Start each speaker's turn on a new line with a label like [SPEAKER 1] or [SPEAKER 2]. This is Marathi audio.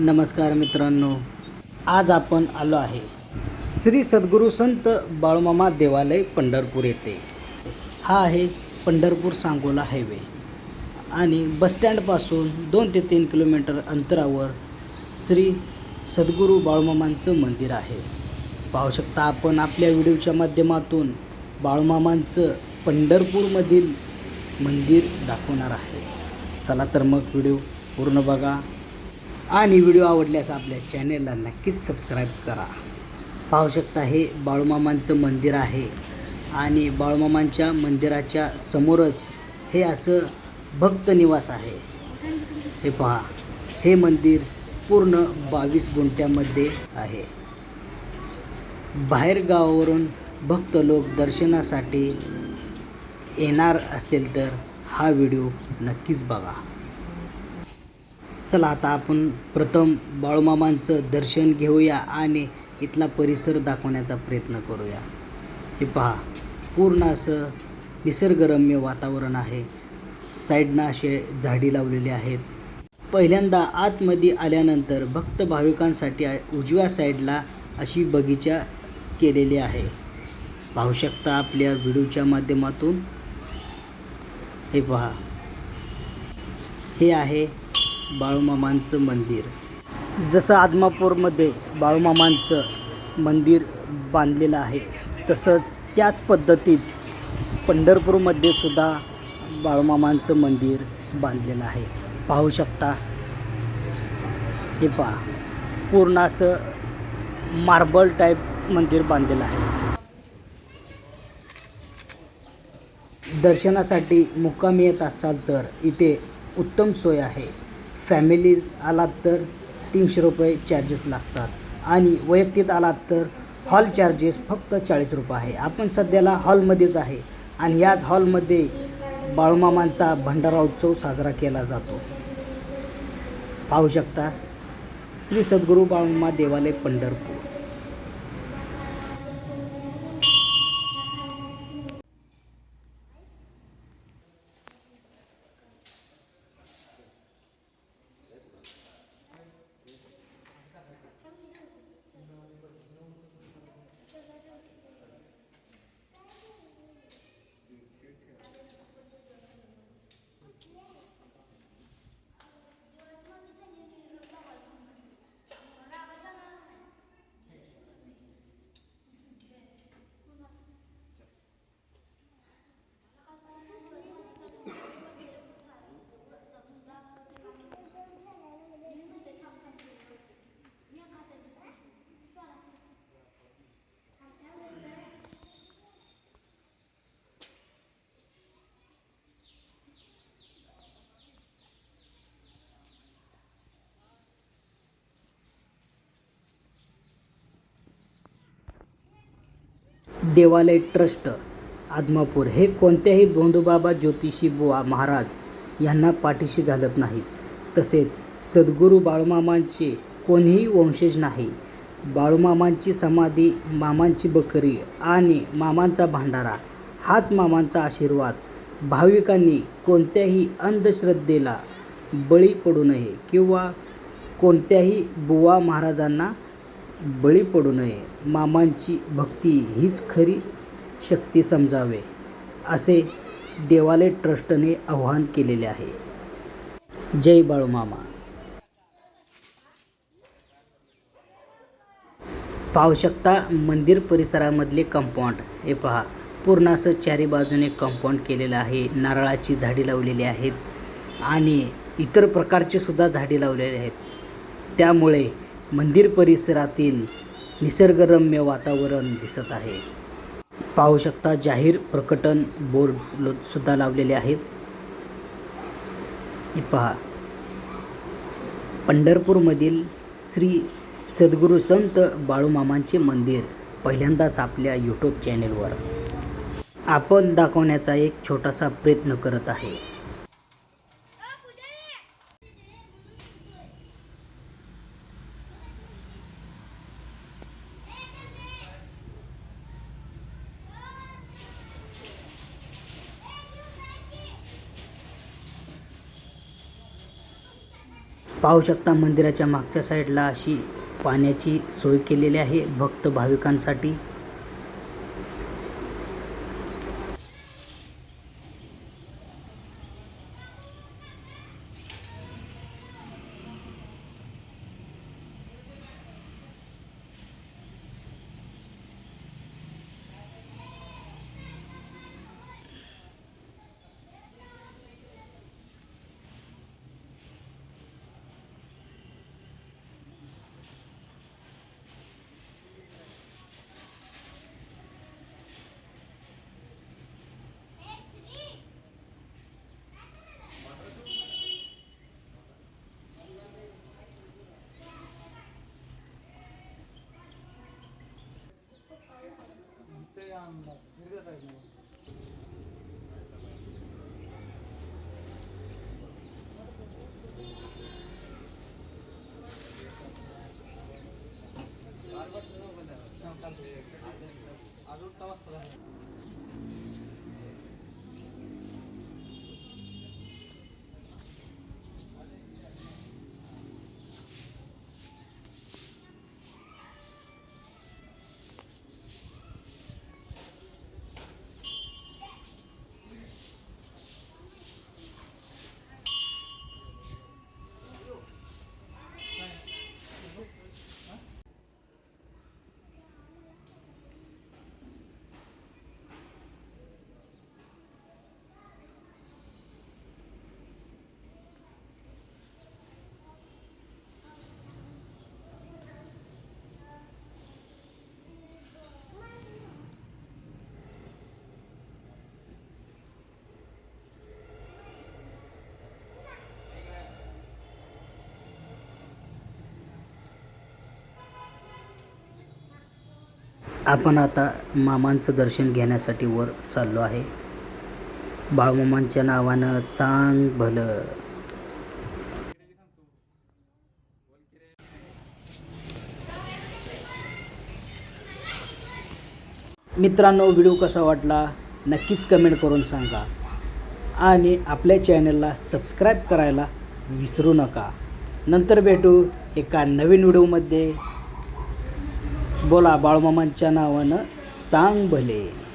[SPEAKER 1] नमस्कार मित्रांनो आज आपण आलो आहे श्री सद्गुरू संत बाळूमामा देवालय पंढरपूर येथे. हा आहे पंढरपूर सांगोला हायवे आणि बसस्टँडपासून दोन ते तीन किलोमीटर अंतरावर श्री सद्गुरू बाळूमामांचं मंदिर आहे. पाहू शकता आपण आपल्या व्हिडिओच्या माध्यमातून बाळूमामांचं पंढरपूरमधील मंदिर दाखवणार आहे. चला तर मग व्हिडिओ पूर्ण बघा. आणि व्हिडिओ आवडल्यास आपल्या चॅनेलला नक्कीच सबस्क्राईब करा. पाहू शकता हे बाळूमामांचं मंदिर आहे आणि बाळूमामांच्या मंदिराच्या समोरच हे असं भक्त निवास आहे. हे पहा हे मंदिर पूर्ण बावीस गुंठ्यामध्ये आहे. बाहेर गावावरून भक्त लोक दर्शनासाठी येणार असेल तर हा व्हिडिओ नक्कीच बघा. चला आता आपण प्रथम बाळूमामांचं दर्शन घेऊया आणि इथला परिसर दाखवण्याचा प्रयत्न करूया. हे पहा पूर्ण असं निसर्गरम्य वातावरण आहे. साईडनं असे झाडी लावलेली आहेत. पहिल्यांदा आतमध्ये आल्यानंतर भक्त भाविकांसाठी उजव्या साईडला अशी बगीचा केलेली आहे. पाहू शकता आपल्या व्हिडिओच्या माध्यमातून. हे पहा. हे आहे बाळूमामांचं मंदिर. जसं आदमापूरमध्ये बाळूमामांचं मंदिर बांधलेलं आहे तसंच त्याच पद्धतीत पंढरपूरमध्ये सुद्धा बाळूमामांचं मंदिर बांधलेलं आहे. पाहू शकता. हे पहा. पूर्ण असं मार्बल टाईप मंदिर बांधलेलं आहे. दर्शनासाठी मुक्कामी येत असाल तर इथे उत्तम सोय आहे. फॅमिली आलात तर तीनशे रुपये चार्जेस लागतात. आणि वैयक्तिक आलात तर हॉल चार्जेस फक्त चाळीस रुपये आहे. आपण सध्याला हॉलमध्येच आहे आणि याच हॉलमध्ये बाळूमामांचा भंडारा उत्सव साजरा केला जातो. पाहू शकता श्री सद्गुरू बाळूमा देवालय पंढरपूर. देवालय ट्रस्ट आदमापूर. हे कोणत्याही भोंदूबाबा ज्योतिषी बुवा महाराज यांना पाठीशी घालत नाहीत. तसेच सद्गुरू बाळूमामांचे कोणीही वंशज नाही. बाळूमामांची समाधी मामांची बकरी आणि मामांचा भांडारा हाच मामांचा आशीर्वाद. भाविकांनी कोणत्याही अंधश्रद्धेला बळी पडू नये किंवा कोणत्याही बुवा महाराजांना बळी पडू नये. मामांची भक्ती हीच खरी शक्ती समजावे असे देवालय ट्रस्टने आवाहन केलेले आहे. जय बाळूमामा पाहू शकता मंदिर परिसरामधले कंपाऊंड हे पहा पूर्ण असं चारी बाजूने कंपाऊंड केलेलं आहे. नारळाची झाडी लावलेली आहेत आणि इतर प्रकारचे सुद्धा झाडी लावलेले आहेत. त्यामुळे मंदिर परिसरातील निसर्गरम्य वातावरण दिसत आहे. पाहू शकता जाहीर प्रकटन बोर्ड सुद्धा लावलेले आहेत. हे पहा. पंढरपूरमधील श्री सद्गुरू संत बाळूमामांचे मंदिर पहिल्यांदाच आपल्या यूट्यूब चॅनेलवर आपण दाखवण्याचा एक छोटासा प्रयत्न करत आहे. पाहू शकता मंदिराच्या मागच्या साईडला अशी पाण्याची सोय केलेली आहे. भक्त भाविकांसाठी आपण आता मामांचं दर्शन घेण्यासाठी वर चाललो आहे. बाळमामांच्या नावानं चांग भलं. मित्रांनो व्हिडिओ कसा वाटला नक्कीच कमेंट करून सांगा. आणि आपल्या चॅनलला सबस्क्राईब करायला विसरू नका. नंतर भेटू एका नवीन व्हिडिओमध्ये. बोला बाळमामांच्या नावानं चांग भले